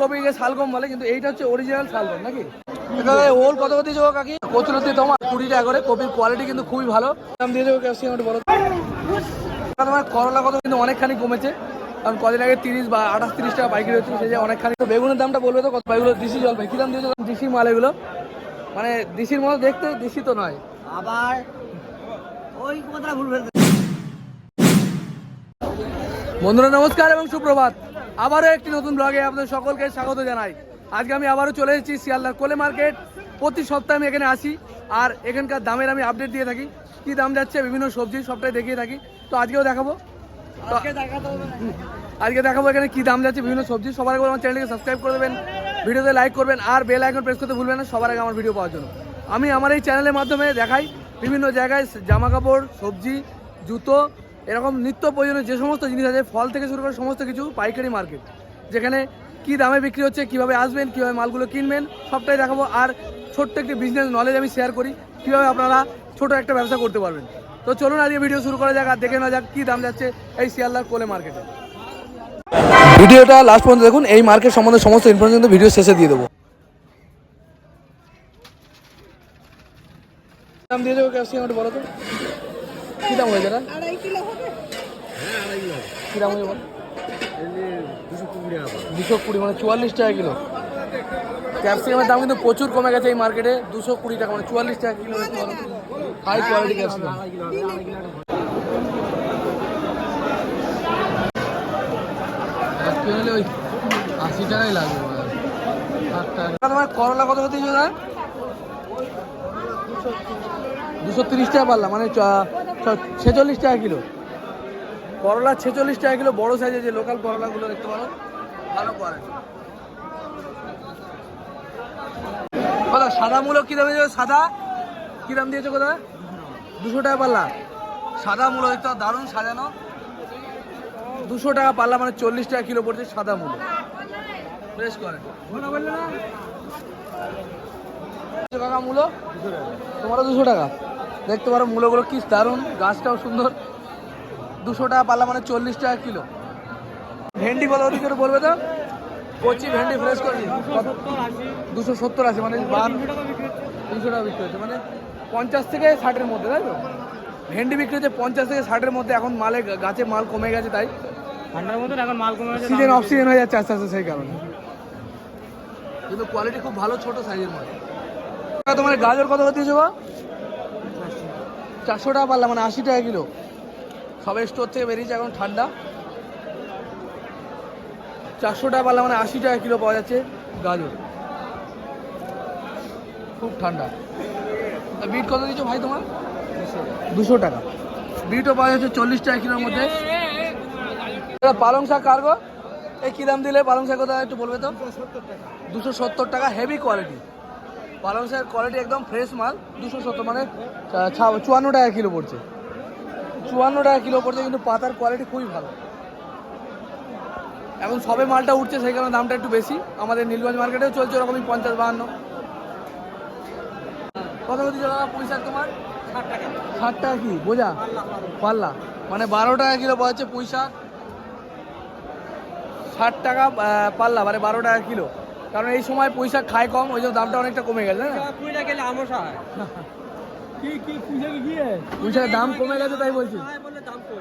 কপিকে শালগম বলে কিন্তু এইটা হচ্ছে অরিজিনাল শালগম নাকি? ওল কত করে দিয়েছ কাকি? কচুরতি তোমার। কুড়ি টাকা করে কপির কোয়ালিটি কিন্তু খুবই ভালো। দাম দিয়ে দেবো ক্যাপসিকাম একটু বলো। তোমার করলা কত কিন্তু অনেকখানি কমেছে। কারণ কদিন আগে তিরিশ বা আঠাশ তিরিশ টাকা পাইকারি হচ্ছে সেই যে অনেকখানি। তো বেগুনের দামটা বলবে তো কত? এগুলো দিশি জল ভাই কী দাম দিয়েছ দিশি মাল এগুলো। মানে দিশির মতো দেখতে দিশি তো নয়। আবার ওই কথা ভুল বন্ধুরা নমস্কার এবং সুপ্রভাত। আবারও একটি নতুন ব্লগে আপনাদের সকলকে স্বাগত জানাই। আজকে আমি আবারও চলে এসেছি শিয়ালদার কোলে মার্কেট। প্রতি সপ্তাহে আমি এখানে আসি। আর এখানকার দামের আমি আপডেট দিয়ে থাকি। কি দাম যাচ্ছে বিভিন্ন সবজি সবটাই দেখিয়ে থাকি। তো আজকেও দেখাবো। আজকে দেখাবো এখানে কি দাম যাচ্ছে বিভিন্ন সবজি। সবার আগে আমার চ্যানেলকে সাবস্ক্রাইব করে দেবেন ভিডিওতে লাইক করবেন আর বেল আইকন প্রেস করতে ভুলবেন না সবার আগে আমার ভিডিও পাওয়ার জন্য। আমি আমার এই চ্যানেলের মাধ্যমে দেখাই বিভিন্ন জায়গায় জামা কাপড় সবজি জুতো এরকম নিত্য প্রয়োজনীয় যে সমস্ত জিনিস আছে ফল থেকে শুরু করে সমস্ত কিছু পাইকারি মার্কেট যেখানে কি দামে বিক্রি হচ্ছে কীভাবে আসবেন কীভাবে মালগুলো কিনবেন সবটাই দেখাবো। আর ছোট্ট একটি বিজনেস নলেজ আমি শেয়ার করি কীভাবে আপনারা ছোট একটা ব্যবসা করতে পারবেন। তো চলুন আজকে ভিডিও শুরু করা যাক আর দেখে নেওয়া যাক কি দাম যাচ্ছে এই শিয়ালদার কোলে মার্কেটে ভিডিওটা লাস্ট পর্যন্ত দেখুন এই মার্কেট সম্বন্ধে সমস্ত ইনফরমেশন ভিডিও শেষে দিয়ে দেবো। দাম দিয়ে দেবো ক্যাপসিকাম বলো তো। কী দাম হয়েছে এটা কী দাম হয়েছে দুশো কুড়ি মানে চুয়াল্লিশ টাকা কিলো। ক্যাপসিকামের দাম কিন্তু প্রচুর কমে গেছে এই মার্কেটে। দুশো কুড়ি টাকা মানে চুয়াল্লিশ টাকা কিলো হাই কোয়ালিটি ক্যাপসিকাম। ওই আশি টাকাই লাগবে তোমার করলা কত হতে দুশো তিরিশ টাকা পারলাম মানে ছেচল্লিশ টাকা কিলো। করলা ছেচল্লিশ টাকা কিলো, বড় সাইজের যে লোকাল করলাগুলো দেখতে পারো, ভালো কোয়ালিটি সাদা মূলো কী দাম সাদা? কী দাম দিয়েছ কোথা দুশো টাকা পাল্লা। সাদা মূলো, দেখতে দারুণ সাজানো। দুশো টাকা পাল্লা মানে চল্লিশ টাকা কিলো পড়ছে সাদা মূলো। ফ্রেশ কোয়ালিটি কাকা মূলো? তোমারও দুশো টাকা? দেখতে পারো মূলগুলো কি দারুণ গাছটাও সুন্দর। দুশো টাকা পাল্লা মানে চল্লিশ টাকা কিলো। ভেন্ডি কত অধিক করে বলবে তো? কচি ভেন্ডি ফ্রেশ করে দুশো সত্তর আছে মানে বান তিনশো টাকা বিক্রি হচ্ছে মানে পঞ্চাশ থেকে ষাটের মধ্যে তাই তো? ভেন্ডি বিক্রি হচ্ছে পঞ্চাশ থেকে ষাটের মধ্যে এখন মালে গাছে মাল কমে গেছে তাই? ঠান্ডার এখন মাল কমে গেছে সিজন অফ সিজন হয়ে যাচ্ছে আস্তে আস্তে সেই কারণে। কিন্তু কোয়ালিটি খুব ভালো ছোট সাইজের মধ্যে তোমার গাজর কত দিয়েছ বা চারশো টাকা পারলাম মানে আশি টাকা কিলো। সবে স্টোর থেকে বেরিয়েছে এখন ঠান্ডা। চারশো টাকা পারলাম মানে আশি টাকা কিলো পাওয়া যাচ্ছে গাজর। খুব ঠান্ডা। বিট কত দিয়েছ ভাই তোমার? দুশো টাকা। বিটও পাওয়া যাচ্ছে চল্লিশ টাকা কিলোর মধ্যে। পালং শাক কার্গো এই কী দাম দিলে? পালং শাক কথা একটু বলবে তো? দুশো সত্তর টাকা। হেভি কোয়ালিটি পালং শাকের কোয়ালিটি একদম ফ্রেশ মাল। দুশো সত্তর মানে চুয়ান্ন টাকা কিলো পড়ছে। চুয়ান্ন টাকা কিলো পড়ছে, কিন্তু পাতার কোয়ালিটি খুবই ভালো। এখন সবে মালটা উঠছে, সেই কারণে দামটা একটু বেশি। আমাদের নীলগঞ্জ মার্কেটেও চলছে ওরকমই পঞ্চাশ বাহান্ন। কত কত দাদা, পুঁই তোমার? ষাট টাকা কি? বোঝা? পাল্লা। মানে বারো টাকা কিলো পাওয়া যাচ্ছে পুঁই শাক। ষাট টাকা পাল্লা মানে বারো টাকা কিলো। কারণ এই সময় পয়সা খায় কম ওই জন্য দামটা অনেকটা কমে গেছে না? কুড়িটা গেলে আমসা হয় কি কি পুজো কি পুঁই শাকের দাম কমে গেছে তাই বলছি। দাম কম।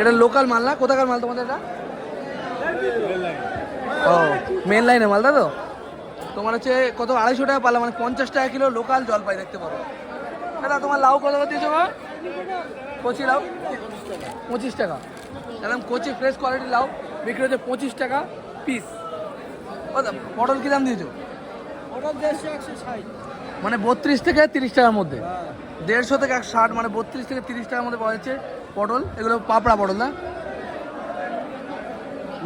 এটা লোকাল মাল না? কোথাকার মাল তোমাদের এটা? ও মেন লাইনে মাল তাই তো? তোমার হচ্ছে কত আড়াইশো টাকা পালা মানে পঞ্চাশ টাকা কিলো লোকাল জলপাই দেখতে পারো। দাদা তোমার লাউ কত করে দিয়েছ মা? কচি লাউ? পঁচিশ টাকা। একদম কচি ফ্রেশ কোয়ালিটি লাউ বিক্রি হচ্ছে পঁচিশ টাকা। পিস পটল কী দাম দিয়েছ? মানে বত্রিশ থেকে তিরিশ টাকার মধ্যে? দেড়শো থেকে একশো ষাট মানে বত্রিশ থেকে তিরিশ টাকার মধ্যে পাওয়া যাচ্ছে পটল এগুলো পাপড়া পটল না?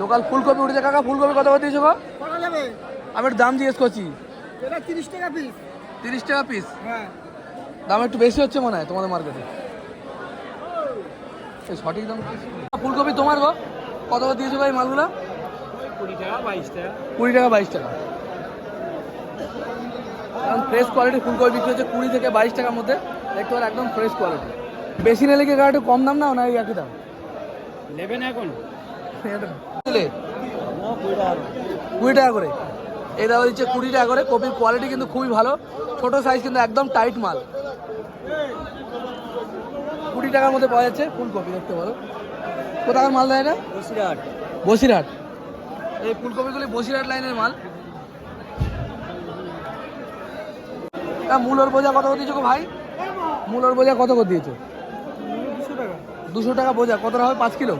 লোকাল ফুলকপি উঠেছে। কাকা ফুলকপি কত করে দিয়েছ গো? আমি একটু দাম জিজ্ঞেস করছি। তিরিশ টাকা পিস তিরিশ টাকা পিস হ্যাঁ। দাম একটু বেশি হচ্ছে মনে হয় তোমাদের মার্কেটে সঠিক দাম ফুলকপি তোমার গো। কত করে দিয়েছ ভাই মালগুলো? কুড়ি টাকা বাইশ টাকা। কুড়ি টাকা বাইশ টাকা। কারণ ফ্রেশ কোয়ালিটি ফুলকপি বিক্রি হচ্ছে কুড়ি থেকে বাইশ টাকার মধ্যে। দেখতে পারো একদম ফ্রেশ কোয়ালিটি বেশি নিলে কি একটু কম দাম না এই একই দাম? নেবেন এখন? কুড়ি টাকা করে। এই দাদা দিচ্ছে কুড়ি টাকা করে। কপির কোয়ালিটি কিন্তু খুবই ভালো। ছোট সাইজ কিন্তু একদম টাইট মাল। কুড়ি টাকার মধ্যে পাওয়া যাচ্ছে ফুলকপি দেখতে পারো। কোথাকার মাল দেয় এটা? বসিরহাট। বসিরহাট। এই ফুলকপিগুলি বসিরহাট লাইনের মাল। তা মূলর বোঝা কত করে দিয়েছ গো ভাই? মূলর বোঝা কত করে দিয়েছ? দুশো টাকা। বোঝা কতটা হবে? পাঁচ কিলো?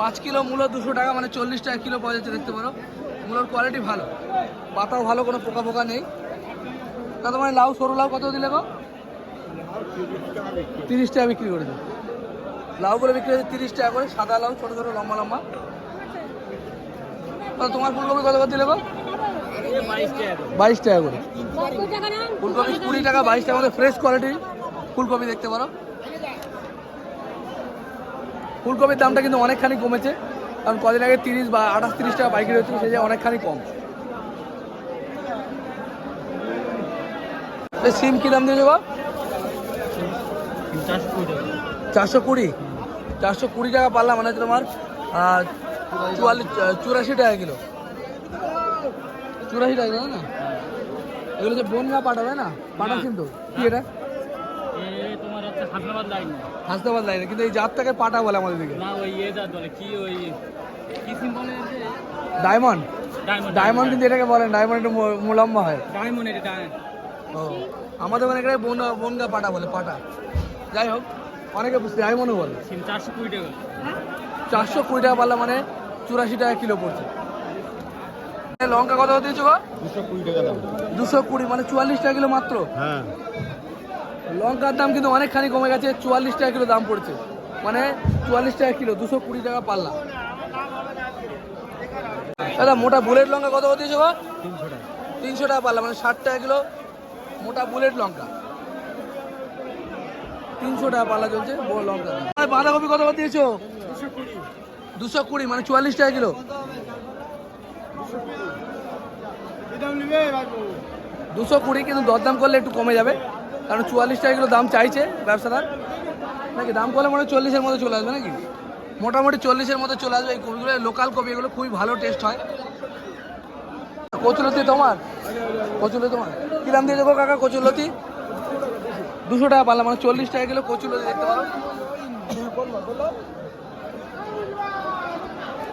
পাঁচ কিলো মূলো দুশো টাকা মানে চল্লিশ টাকা কিলো পাওয়া যাচ্ছে দেখতে পারো। মূলোর কোয়ালিটি ভালো। পাতাও ভালো কোনো পোকা পোকা নেই। তা তোমার লাউ সরু লাউ কত দিলে গো? তিরিশ টাকা বিক্রি করে দিও লাউগুলো বিক্রি হচ্ছে তিরিশ টাকা করে সাদা লাউ ছোটো ছোটো লম্বা লম্বা। তোমার ফুলকপি কত করে দিলে গো? বাইশ টাকা করে। ফুলকপি কুড়ি টাকা বাইশ টাকা মধ্যে ফ্রেশ কোয়ালিটি ফুলকপি দেখতে পারো। ফুলকপির দামটা কিন্তু অনেকখানি কমেছে। কারণ কদিন আগে তিরিশ বা আঠাশ তিরিশ টাকা পাইকারি হচ্ছে সেই অনেকখানি কম। এই সিম কী দাম দিয়েছে বা চারশো কুড়ি চারশো কুড়ি? টাকা পারলাম মানে তোমার চুয়াল্লিশ চুরাশি টাকা কিলো। চুরাশি টাকা কিলো না? এগুলো যে বনগা পাটা তাই না? পাটা কিন্তু। কি এটা? এ তোমার হাসনাবাদ লাইন কিন্তু এই জাতটাকে পাটা বলে আমাদের দিকে। না ওই এটা বলে কি ওই কি সিম ডায়মন্ড। ডায়মন্ড ডায়মন্ড কিন্তু এটাকে বলেন ডায়মন্ড একটু মো- মোলম্বা হয়। ডায়মন্ড এটা ও। আমাদের ওখানে এখানে বনগা বনগা পাটা বলে পাটা যাই হোক অনেকে বুঝতে ডায়মন্ডও বলে। চারশো কুড়ি টাকা। চারশো কুড়ি টাকা পারলাম মানে চুরাশি টাকা কিলো পড়ছে। লঙ্কা কত দিয়েছ গো? দুশো কুড়ি টাকা দাম। দুশো কুড়ি মানে চুয়াল্লিশ টাকা কিলো মাত্র? হ্যাঁ। লঙ্কার দাম কিন্তু অনেকখানি কমে গেছে চুয়াল্লিশ টাকা কিলো দাম পড়ছে। মানে চুয়াল্লিশ টাকা কিলো দুশো কুড়ি টাকা পাল্লা দাদা মোটা বুলেট লঙ্কা কত দিয়েছ গো? তিনশো টাকা। তিনশো টাকা পাল্লা মানে ষাট টাকা কিলো। মোটা বুলেট লঙ্কা। তিনশো টাকা পাল্লা চলছে বড় লঙ্কা। বাঁধাকপি কত দিয়েছ? দুশো কুড়ি। মানে চুয়াল্লিশ টাকা কিলো। দুশো কুড়ি কিন্তু দরদাম করলে একটু কমে যাবে। কারণ চুয়াল্লিশ টাকা কিলো দাম চাইছে ব্যবসাদার। নাকি দাম করলে মনে চল্লিশের মধ্যে চলে আসবে নাকি? মোটামুটি চল্লিশের মধ্যে চলে আসবে এই কপিগুলো লোকাল কপি এগুলো খুবই ভালো টেস্ট হয়। কচুলতি তোমার? কচুলতি তোমার? কী দাম দিয়ে দেবো কাকা কচুলতি? দুশো টাকা পারলাম মানে চল্লিশ টাকা কিলো কচুলতি দেখতে পারো।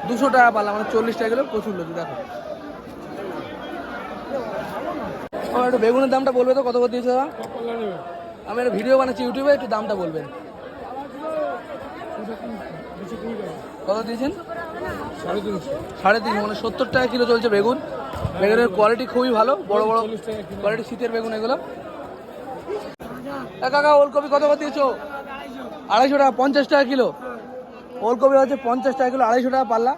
দুশো টাকা পারলাম মানে চল্লিশ টাকা কিলো কচুলতি দেখো। ও একটু বেগুনের দামটা বলবে তো, কত করে দিয়েছে আমি একটা ভিডিও বানাচ্ছি ইউটিউবে, একটু দামটা বলবেন। কত দিয়েছেন? সাড়ে তিনশো সাড়ে তিন মানে সত্তর টাকা কিলো চলছে বেগুন। বেগুনের কোয়ালিটি খুবই ভালো, বড় বড় কোয়ালিটি শীতের বেগুন এগুলো। কাকা, ওলকপি কত করে দিয়েছ? আড়াইশো টাকা, পঞ্চাশ টাকা কিলো। ওলকপি হচ্ছে পঞ্চাশ টাকা কিলো আড়াইশো টাকা পাল্লা।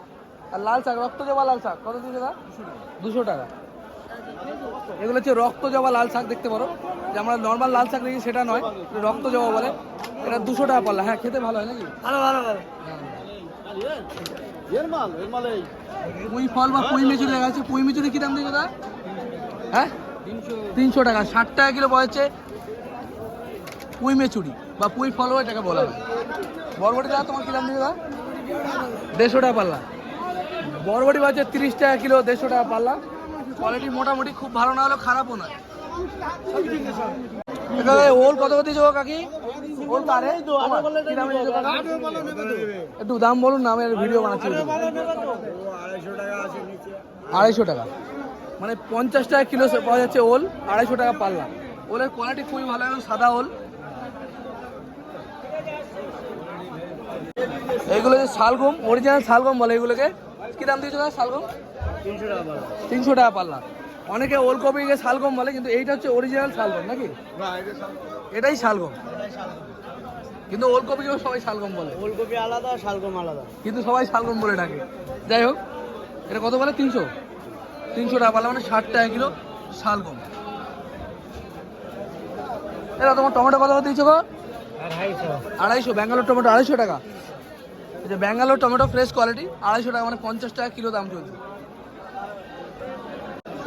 আর লাল শাক রক্ত জবা লাল শাক কত দাদা? দুশো টাকা। এগুলো হচ্ছে রক্ত জবা লাল শাক দেখতে পারো। যে আমরা নর্মাল লাল শাক দেখি সেটা নয় রক্ত জবা বলে। এটা দুশো টাকা পাল্লা। হ্যাঁ খেতে ভালো হয় নাকি? ভালো ভালো ভালো। পুঁই ফল বা পুঁই মিচুরি যাচ্ছে পুঁই মিচুরি কি দাম দিয়েছে দাদা? হ্যাঁ? তিনশো টাকা। ষাট টাকা কিলো যাচ্ছে পুঁই মেচুরি বা পুঁই ফলও এটাকে বলা হয়। বরবটি তোমার দেড়শো টাকা পাল্লা। বরবটি তিরিশ টাকা কিলো, দেড়শো টাকা পাল্লা। কোয়ালিটি মোটামুটি খুব ভালো, না খারাপও ওল কত? একটু দাম বলুন না, আমি ভিডিও বানাচ্ছি। আড়াইশো টাকা। মানে পঞ্চাশ টাকা কিলো পাওয়া যাচ্ছে ওল, আড়াইশো টাকা পাল্লা। ওলের কোয়ালিটি খুবই ভালো এবং সাদা ওল। এইগুলো যে শালগম অরিজিনাল শালগম বলে এগুলোকে। কি দাম দিয়েছ দাদা শালগম? তিনশো টাকা পাল্লা। তিনশো টাকা পাল্লা। অনেকে ওলকপিকে শালগম বলে কিন্তু এইটা হচ্ছে অরিজিনাল শালগম নাকি? এটাই শালগম। কিন্তু ওলকপিকেও সবাই শালগম বলে। ফুলকপি আলাদা শালগম আলাদা। কিন্তু সবাই শালগম বলে ডাকে। যাই হোক এটা কত বলে? তিনশো। তিনশো টাকা পাল্লা মানে ষাট টাকা কিলো শালগম। এটা তোমার টমেটো কত দিয়েছ গো? আড়াইশো। আড়াইশো ব্যাঙ্গালোর টমেটো আড়াইশো টাকা। যে ব্যাঙ্গালোর টমেটো ফ্রেশ কোয়ালিটি আড়াইশো টাকা মানে পঞ্চাশ টাকা কিলো দাম চলছে।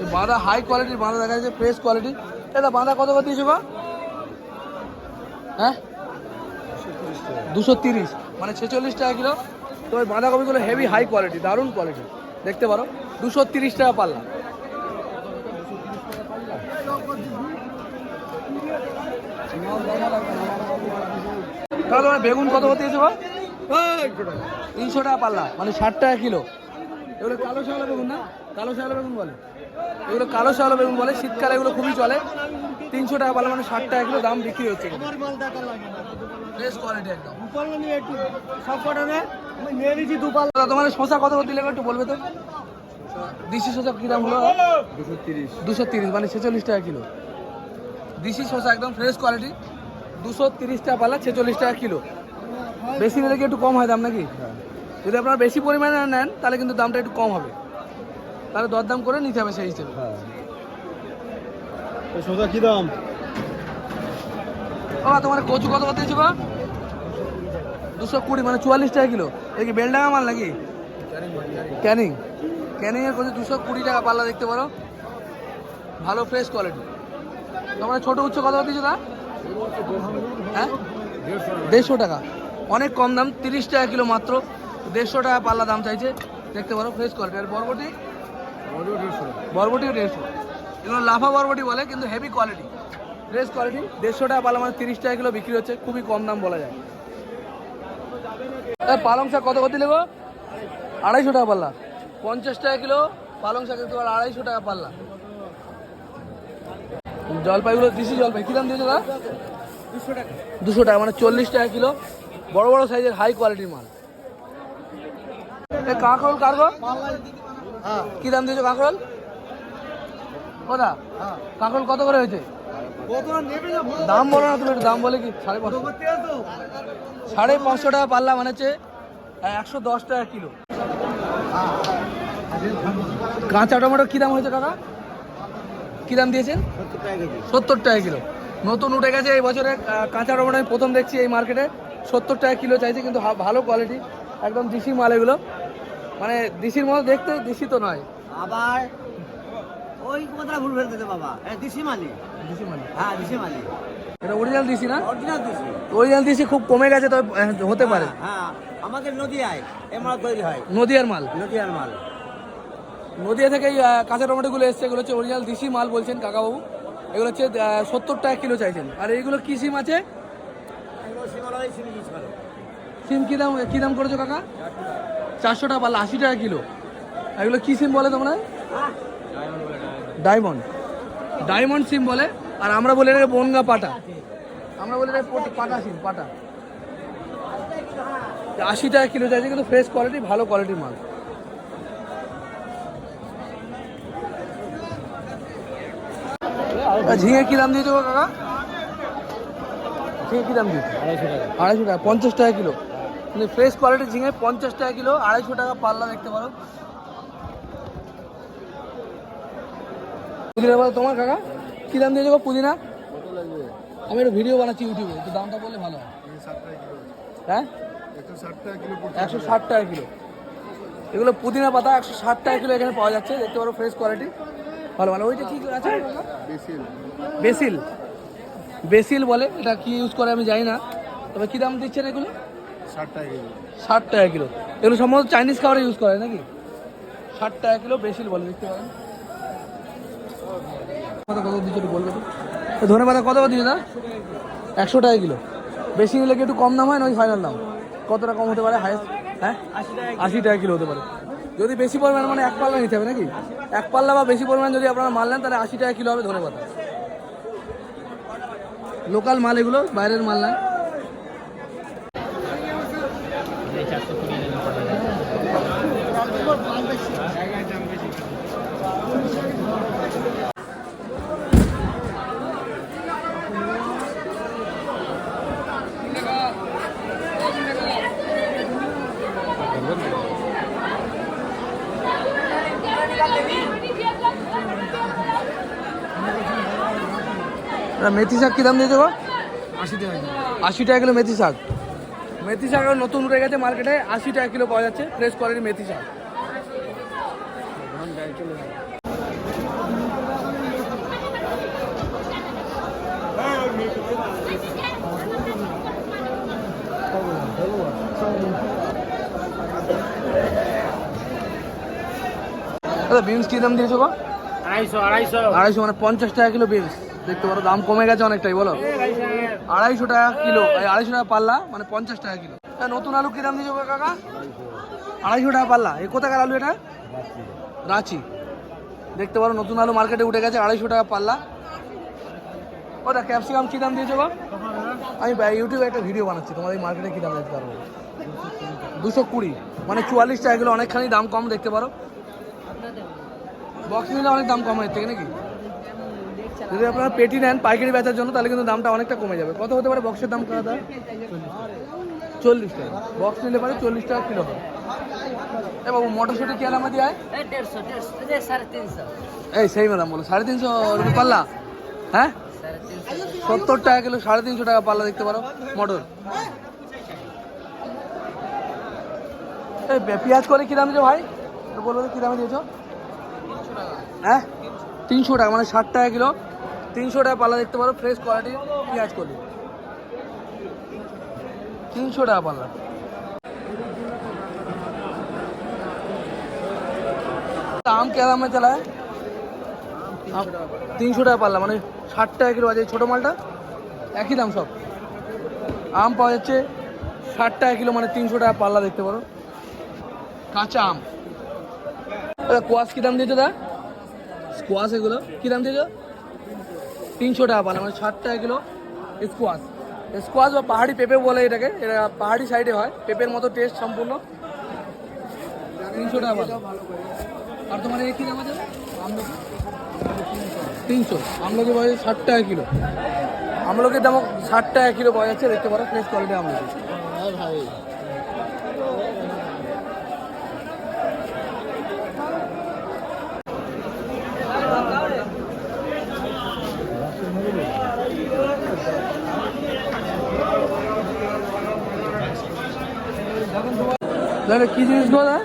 এই বাঁধা হাই কোয়ালিটির বাঁধা দেখা যাচ্ছে ফ্রেশ কোয়ালিটি এটা বাঁধা কত করে দিয়েছ গো? হ্যাঁ? দুশো তিরিশ। মানে ছেচল্লিশ টাকা কিলো। তো ওই বাঁধাকপিগুলো হেভি হাই কোয়ালিটি দারুণ কোয়ালিটি দেখতে পারো, দুশো তিরিশ টাকা পাল্লা। তাহলে বেগুন কত করতে দিয়েছ গো? তিনশো টাকা পাল্লা মানে ষাট টাকা কিলো। এগুলো কালো শাওলা বেগুন না? কালো শাওলা বেগুন বলে। এগুলো কালো শাওলা বেগুন বলে শীতকালে এগুলো খুবই চলে। তিনশো টাকা পাল্লা মানে ষাট টাকা কিলো দাম বিক্রি হচ্ছে ফ্রেশ কোয়ালিটি একদম। সব নিয়েছি দু পাল দাদা, তোমার শশা কত একটু বলবে তো? কি দাম হলো? দুশো তিরিশ। মানে ছেচল্লিশ টাকা কিলো। একদম ফ্রেশ কোয়ালিটি দুশো তিরিশ টাকা পাল্লা ছেচল্লিশ টাকা কিলো। বেশি নিলে কি একটু কম হয় দাম নাকি? যদি আপনারা বেশি পরিমাণে নেন তাহলে কিন্তু দামটা একটু কম হবে। তাহলে দরদাম করে নিতে হবে সেই হিসেবে। হ্যাঁ। সোজা কি দাম? ও তোমার কচু কত কত দিয়েছ গো? দুশো কুড়ি মানে চুয়াল্লিশ টাকা কিলো। এটা কি বেলডাঙ্গা মাল নাকি? ক্যানিং। ক্যানিং এর কচু দুশো কুড়ি টাকা পাল্লা দেখতে পারো। ভালো ফ্রেশ কোয়ালিটি তোমরা ছোট উচ্চ কত দিয়েছ তা হ্যাঁ? দেড়শো টাকা। অনেক কম দাম, তিরিশ টাকা কিলো মাত্র। দেড়শো টাকা পাল্লা দাম চাইছে। দেখতে পারো ফ্রেশ কোয়ালিটি আর বরবটি? বরবটিও দেড়শো। এগুলো লাফা বরবটি বলে, কিন্তু হেভি কোয়ালিটি ফ্রেশ কোয়ালিটি দেড়শো টাকা পাল্লা মানে তিরিশ টাকা কিলো বিক্রি হচ্ছে, খুবই কম দাম বলা যায়। পালং শাক কত দিলে গো? আড়াইশো টাকা পাল্লা। পঞ্চাশ টাকা কিলো, পালং শাক পারো আড়াইশো টাকা পাল্লা। জলপাইগুলো, দিশি জলপাই, কী দাম দিয়েছ দাদা? দুশো টাকা। দুশো টাকা মানে চল্লিশ টাকা কিলো। বড় বড় সাইজের হাই কোয়ালিটির মাল। এ, কাঁকরোল কারগো কি দাম দিয়েছ কাঁকরোল? কোথা? কাঁকরোল কত করে হয়েছে? দাম বলো না তুমি একটু দাম বলে কি? সাড়ে পাঁচশো। সাড়ে পাঁচশো টাকা পাল্লা মানে হচ্ছে একশো দশ টাকা কিলো। কাঁচা টমেটো কী দাম হয়েছে কাকা? কী দাম দিয়েছেন? সত্তর টাকা কিলো। নতুন উঠে গেছে এই বছরে কাঁচা টমেটো আমি প্রথম দেখছি এই মার্কেটে সত্তর টাকা কিলো চাইছে কিন্তু ভালো কোয়ালিটি একদম দিশি মাল এগুলো। মানে দিশির মতো দেখতে দিশি তো নয়। আবার ওই কথাটা ভুল ফেলতে বাবা। এটা দিশি মালি দিশি মাল হ্যাঁ দিশি মালি এটা অরিজিনাল দিশি না? অরিজিনাল দিশি। অরিজিনাল দিশি খুব কমে গেছে তবে হতে পারে। হ্যাঁ আমাদের নদিয়ায় এ মাল তৈরি হয়। নদিয়ার মাল? নদিয়ার মাল। নদিয়া থেকে কাঁচা টমেটোগুলো এসছে এগুলো হচ্ছে অরিজিনাল দিশি মাল বলছেন কাকাবাবু। এগুলো হচ্ছে সত্তর টাকা কিলো চাইছেন। আর এইগুলো কি সিম আছে? সিমি কী দাম কী দাম করেছ কাকা? চারশো টাকা পাল্লা, আশি টাকা কিলো। এগুলো কী সিম বলে তোমরা? ডায়মন্ড। ডায়মন্ড সিম বলে, আর আমরা বলি এটাকে বনগা পাটা। আমরা বলি এটা পাটা সিম, পাটা। আশি টাকা কিলো চাইছে, কিন্তু ফ্রেশ কোয়ালিটি, ভালো কোয়ালিটির মাল। ঝিঙে কী দাম দিয়েছ কাকা? ঝিঙে কী দাম দিয়েছ? আড়াইশো টাকা। আড়াইশো টাকা পঞ্চাশ টাকা কিলো। মানে ফ্রেশ কোয়ালিটির ঝিঙে পঞ্চাশ টাকা কিলো আড়াইশো টাকা পাল্লা দেখতে পারো। পুদিনা বলো তোমার কাকা? কী দাম দিয়েছ গো পুদিনা? আমি একটা ভিডিও বানাচ্ছি ইউটিউবে একটু দামটা বললে ভালো হয়। হ্যাঁ? একশো ষাট টাকা কিলো। এগুলো পুদিনা পাতা একশো ষাট টাকা কিলো এখানে পাওয়া যাচ্ছে দেখতে পারো ফ্রেশ কোয়ালিটি ভালো ভালো। ওইটা কি আছে কাকা? বেসিল? বেসিল বলে এটা কি ইউজ করে আমি জানি না। তবে কি দাম দিচ্ছেন এগুলো? ষাট টাকা কিলো। ষাট টাকা কিলো। এগুলো সম্ভবত চাইনিজ খাবারে ইউজ করে নাকি? ষাট টাকা কিলো বেসিল বলে দেখতে পারেন কত কত দিচ্ছে একটু বলবে তো? ধনে পাতা কত দিচ্ছে না একশো টাকা কিলো। বেশি নিলে কি একটু কম দাম হয় না ওই ফাইনাল দাম? কতটা কম হতে পারে? হায়েস্ট হ্যাঁ? আশি টাকা কিলো হতে পারে। যদি বেশি পরিমাণ মানে এক পাল্লা নিতে হবে নাকি? এক পাল্লা বা বেশি পরিমাণ যদি আপনারা মাল নেন তাহলে আশি টাকা কিলো হবে ধনে পাতা। লোকাল মাল এগুলো বাইরের মাল না। এটা মেথি শাক কী দাম দিয়েছে গো আশি টাকা আশি টাকা কিলো মেথি শাক। মেথি শাক নতুন উঠে গেছে মার্কেটে আশি টাকা কিলো পাওয়া যাচ্ছে ফ্রেশ কোয়ালিটি মেথি শাক। দাদা বিনস কি দাম দিয়েছ গো আড়াইশো আড়াইশো। আড়াইশো মানে পঞ্চাশ টাকা কিলো বিনস। দেখতে পারো, দাম কমে গেছে অনেকটাই, বলো। আড়াইশো টাকা কিলো আড়াইশো টাকা পাল্লা মানে পঞ্চাশ টাকা কিলো। নতুন আলু কি দাম দিয়েছ কাকা? আড়াইশো টাকা পাল্লা এই কোথাকার আলু এটা? রাঁচি। দেখতে পারো, নতুন আলু মার্কেটে উঠে গেছে, আড়াইশো টাকা পাল্লা। ওটা ক্যাপসিকাম কী দাম দিয়েছ আমি ইউটিউবে একটা ভিডিও বানাচ্ছি, তোমাদের এই মার্কেটে কী দাম দেখতে পারব দুশো কুড়ি মানে চুয়াল্লিশ টাকা কিলো, অনেকখানি দাম কম, দেখতে পারো। বক্স নিলে অনেক দাম কম হয়ে থেকে নাকি? যদি আপনারা পেটি নেন পাইকারি বেচার জন্য তাহলে কিন্তু দামটা অনেকটা কমে যাবে। কত হতে পারে বক্সের দাম দাদা চল্লিশ টাকা। বক্স নিলে পারে চল্লিশ টাকা কিলো হবে। এ বাবু মটরশুটি কি আলামা দিয়ে এই সেই ম্যাডাম বলো সাড়ে তিনশো রুপি পাল্লা? হ্যাঁ? সত্তর টাকা কিলো সাড়ে তিনশো টাকা পাল্লা দেখতে পারো মটর। এই পেঁয়াজ করে কী দাম দিয়েছ ভাই? বলব কী দামে দিয়েছ? হ্যাঁ? তিনশো টাকা মানে ষাট টাকা কিলো তিনশো টাকা পাল্লা দেখতে পারো ফ্রেশ কোয়ালিটির পেঁয়াজ করলি তিনশো টাকা পাল্লা आम क्या दाम में चला है তিনশো টাকা পাল্লা মানে ষাট টাকা কিলো আছে এই ছোটো মালটা একই দাম সব আম পাওয়া যাচ্ছে ষাট টাকা কিলো মানে তিনশো টাকা পাল্লা দেখতে পারো কাঁচা আম দাদা কোয়াশ কী দাম দিয়েছো দা স্কোয়াশ এগুলো। কী দাম তিনশো টাকা পাল্লা মানে ষাট টাকা কিলো স্কোয়াশ স্কোয়াশ বা পাহাড়ি পেঁপে বলে এটাকে, এটা পাহাড়ি সাইডে হয়। পেঁপের মতো টেস্ট সম্পূর্ণ। তিনশো টাকা আর তোমার এই কী দাম আছে? তিনশো। আমলকি যাচ্ছে ষাট টাকা কিলো। আমলকির দাম ষাট টাকা কিলো পাওয়া যাচ্ছে, দেখতে পারো ফ্রেশ কোয়ালিটি আমলকি। ভাই। দাদা কি জিনিস গো দাদা?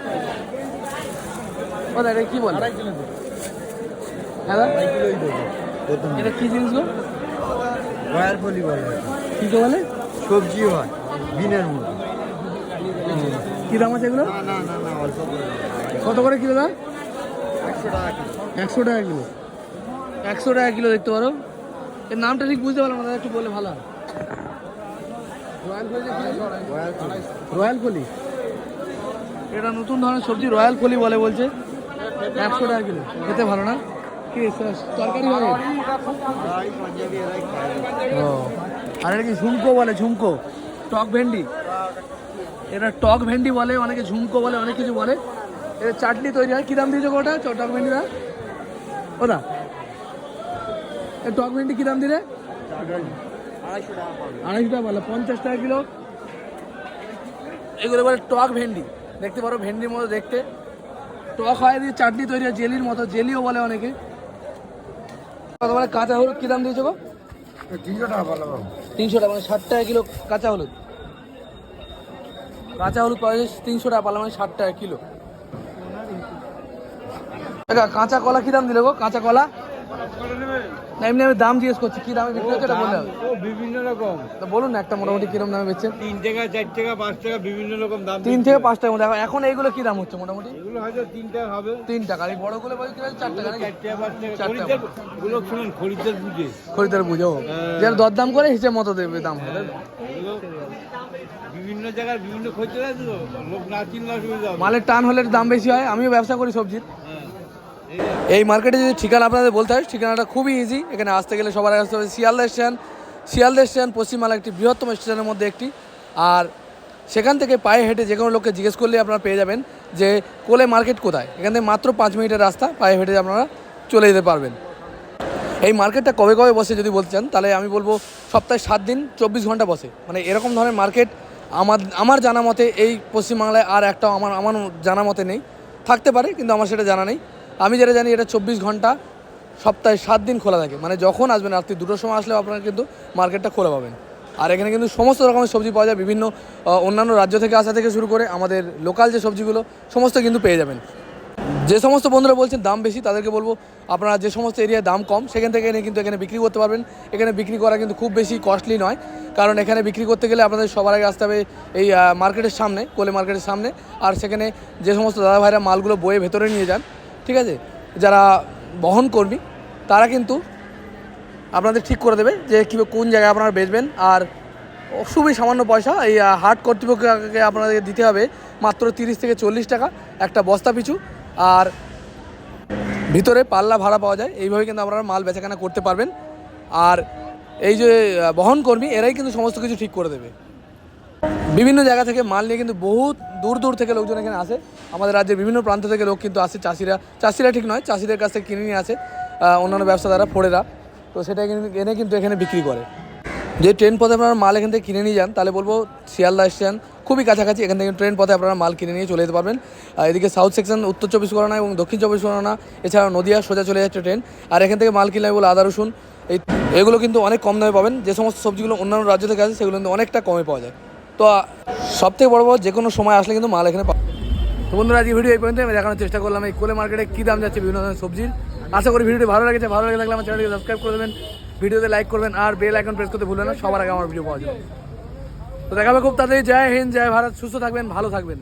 ও দাদা এটা কি বলে? হ্যাঁ দাদা? এটা কি জিনিস গো? রয়্যাল পলি বলে। কি তো বলে? সবজি হয় বিনের মতো। কি দাম আছে এগুলো? কত করে কিলো দাম একশো টাকা কিলো। একশো টাকা কিলো। কিলো দেখতে পারো। এর নামটা ঠিক বুঝতে পারলাম না দাদা একটু বললে ভালো রয়্যাল ফলি রয়্যাল ফলি এটা নতুন ধরনের সবজি রয়্যাল ফলি বলে বলছে। একশো টাকা কিলো। খেতে ভালো না? কি তরকারি হবে? ও। আর এটা কি ঝুমকো বলে? ঝুমকো? টক ভেন্ডি। এটা টক ভেন্ডি বলে, অনেকে ঝুমকো বলে, অনেক কিছু বলে। এটা চাটনি তৈরি হয়। কী দাম দিয়েছ ওটা টক ভেন্ডিটা? ওটা টক ভেন্ডি কী দাম দিলে? আড়াইশো টাকা বলে। পঞ্চাশ টাকা কিলো। এগুলো বলে টক ভেন্ডি। দেখতে পারো ভেন্ডির মতো দেখতে। টক হয় দিয়ে চাটনি তৈরি হয় জেলির মতো জেলিও বলে অনেকে। বলে কাঁচা হলুদ কী দাম দিয়েছ গো? তিনশো টাকা পালো তিনশো টাকা মানে ষাট টাকা কিলো কাঁচা হলুদ। কাঁচা হলুদ পাওয়া যাচ্ছে তিনশো টাকা পালা মানে ষাট টাকা কিলো। কাঁচা কলা কি দাম দিলে গো? কাঁচা কলা? না এমনি আমি দাম জিজ্ঞেস করছি কি দামে বিক্রি হচ্ছে এটা বললে হবে। ও বিভিন্ন রকম। তা বলুন না একটা মোটামুটি কিরম দামে বেচছেন তিন টাকা চার টাকা পাঁচ টাকা বিভিন্ন রকম দাম তিন থেকে পাঁচ মধ্যে। এখন- এইগুলো কি দাম হচ্ছে মোটামুটি? এগুলো হয়তো তিন টাকা হবে। তিন টাকা। আর এই বড়গুলো বলছি চার টাকা চার টাকা পাঁচ টাকা। খরিদ্দারগুলো শুনুন খরিদ্দার বুঝে বুঝো যারা দরদাম করে হিসেব মতো দেবে দাম। হবে তো? এগুলো বিভিন্ন জায়গায় বিভিন্ন খরিদ্দার লোক না চিনলে অসুবিধা মালের টান হলে দাম বেশি হয় আমিও ব্যবসা করি সবজির। হ্যাঁ এই মার্কেটে যদি ঠিকানা আপনাদের বলতে হয়, ঠিকানাটা খুবই ইজি এখানে আসতে গেলে সবার আসতে হবে শিয়ালদা স্টেশন। শিয়ালদা স্টেশন পশ্চিমবাংলার একটি বৃহত্তম স্টেশনের মধ্যে একটি। আর সেখান থেকে পায়ে হেঁটে যে কোনো লোককে জিজ্ঞেস করলে আপনারা পেয়ে যাবেন যে কোলে মার্কেট কোথায়। এখান থেকে মাত্র পাঁচ মিনিটের রাস্তা, পায়ে হেঁটে আপনারা চলে যেতে পারবেন। এই মার্কেটটা কবে কবে বসে যদি বলতে চান, তাহলে আমি বলব সপ্তাহে সাত দিন, চব্বিশ ঘণ্টা বসে। মানে এরকম ধরনের মার্কেট আমার আমার জানা মতে এই পশ্চিমবাংলায় আর একটাও আমার আমার জানা মতে নেই। থাকতে পারে, কিন্তু আমার সেটা জানা নেই। আমি যেটা জানি এটা চব্বিশ ঘণ্টা, সপ্তাহে সাত দিন খোলা থাকে। মানে যখন আসবেন, রাত্রি দুটোর সময় আসলেও আপনারা কিন্তু মার্কেটটা খোলা পাবেন। আর এখানে কিন্তু সমস্ত রকমের সবজি পাওয়া যায়, বিভিন্ন অন্যান্য রাজ্য থেকে আসা থেকে শুরু করে আমাদের লোকাল যে সবজিগুলো, সমস্ত কিন্তু পেয়ে যাবেন। যে সমস্ত বন্ধুরা বলছেন দাম বেশি, তাদেরকে বলব, আপনারা যে সমস্ত এরিয়ায় দাম কম, সেখান থেকে এনে কিন্তু এখানে বিক্রি করতে পারবেন। এখানে বিক্রি করা কিন্তু খুব বেশি কস্টলি নয়, কারণ এখানে বিক্রি করতে গেলে আপনাদের সবার আগে আসতে হবে এই মার্কেটের সামনে, কোলে মার্কেটের সামনে। আর সেখানে যে সমস্ত দাদা ভাইরা মালগুলো বয়ে ভেতরে নিয়ে যান ঠিক আছে? যারা বহন কর্মী, তারা কিন্তু আপনাদের ঠিক করে দেবে যে কী কোন জায়গায় আপনারা বেচবেন। আর খুবই সামান্য পয়সা, এই হাট কর্তৃপক্ষকে আপনাদের দিতে হবে মাত্র তিরিশ থেকে চল্লিশ টাকা একটা বস্তা পিছু। আর ভিতরে পাল্লা ভাড়া পাওয়া যায়, এইভাবে কিন্তু আপনারা মাল বেচাকেনা করতে পারবেন। আর এই যে বহন কর্মী, এরাই কিন্তু সমস্ত কিছু ঠিক করে দেবে। বিভিন্ন জায়গা থেকে মাল নিয়ে কিন্তু বহুত দূর দূর থেকে লোকজন এখানে আসে। আমাদের রাজ্যের বিভিন্ন প্রান্ত থেকে লোক কিন্তু আসে, চাষিরা। চাষিরা ঠিক নয়, চাষিদের কাছ থেকে কিনে নিয়ে আসে অন্যান্য ব্যবসাদাররা ফোড়েরা তো সেটা এনে কিন্তু এখানে বিক্রি করে। যে ট্রেন পথে আপনারা মাল এখান থেকে কিনে নিয়ে যান, তাহলে বলব শিয়ালদা স্টেশন খুবই কাছাকাছি, এখান থেকে ট্রেন পথে আপনারা মাল কিনে নিয়ে চলে যেতে পারবেন। এদিকে সাউথ সেকশন, উত্তর চব্বিশ পরগনা এবং দক্ষিণ চব্বিশ পরগনা এছাড়া নদিয়া সোজা চলে যাচ্ছে ট্রেন। আর এখান থেকে মাল কিনলে বলে আদা, রসুন, এই এগুলো কিন্তু অনেক কম দামে পাবেন। যে সমস্ত সবজিগুলো অন্যান্য রাজ্য থেকে আসে, সেগুলো কিন্তু অনেকটা কমে পাওয়া যায়। তো সব থেকে বড় বড় যে কোনো সময় আসলে কিন্তু মাল এখানে তো বন্ধুরা, আজকে ভিডিও এই পর্যন্ত আমি দেখানোর চেষ্টা করলাম এই কোলে মার্কেটে কী দাম যাচ্ছে বিভিন্ন ধরনের সবজির। আশা করি ভিডিওটি ভালো লেগেছে। ভালো লেগে থাকলে আমার চ্যানেলকে সাবস্ক্রাইব করে দেবেন। ভিডিওতে লাইক করবেন আর বেল আইকন প্রেস করতে ভুলবেন না। সবার আগে আমার ভিডিও পাওয়া যাবে তো দেখাবে খুব তাড়াতাড়ি। জয় হিন্দ, জয় ভারত। সুস্থ থাকবেন, ভালো থাকবেন।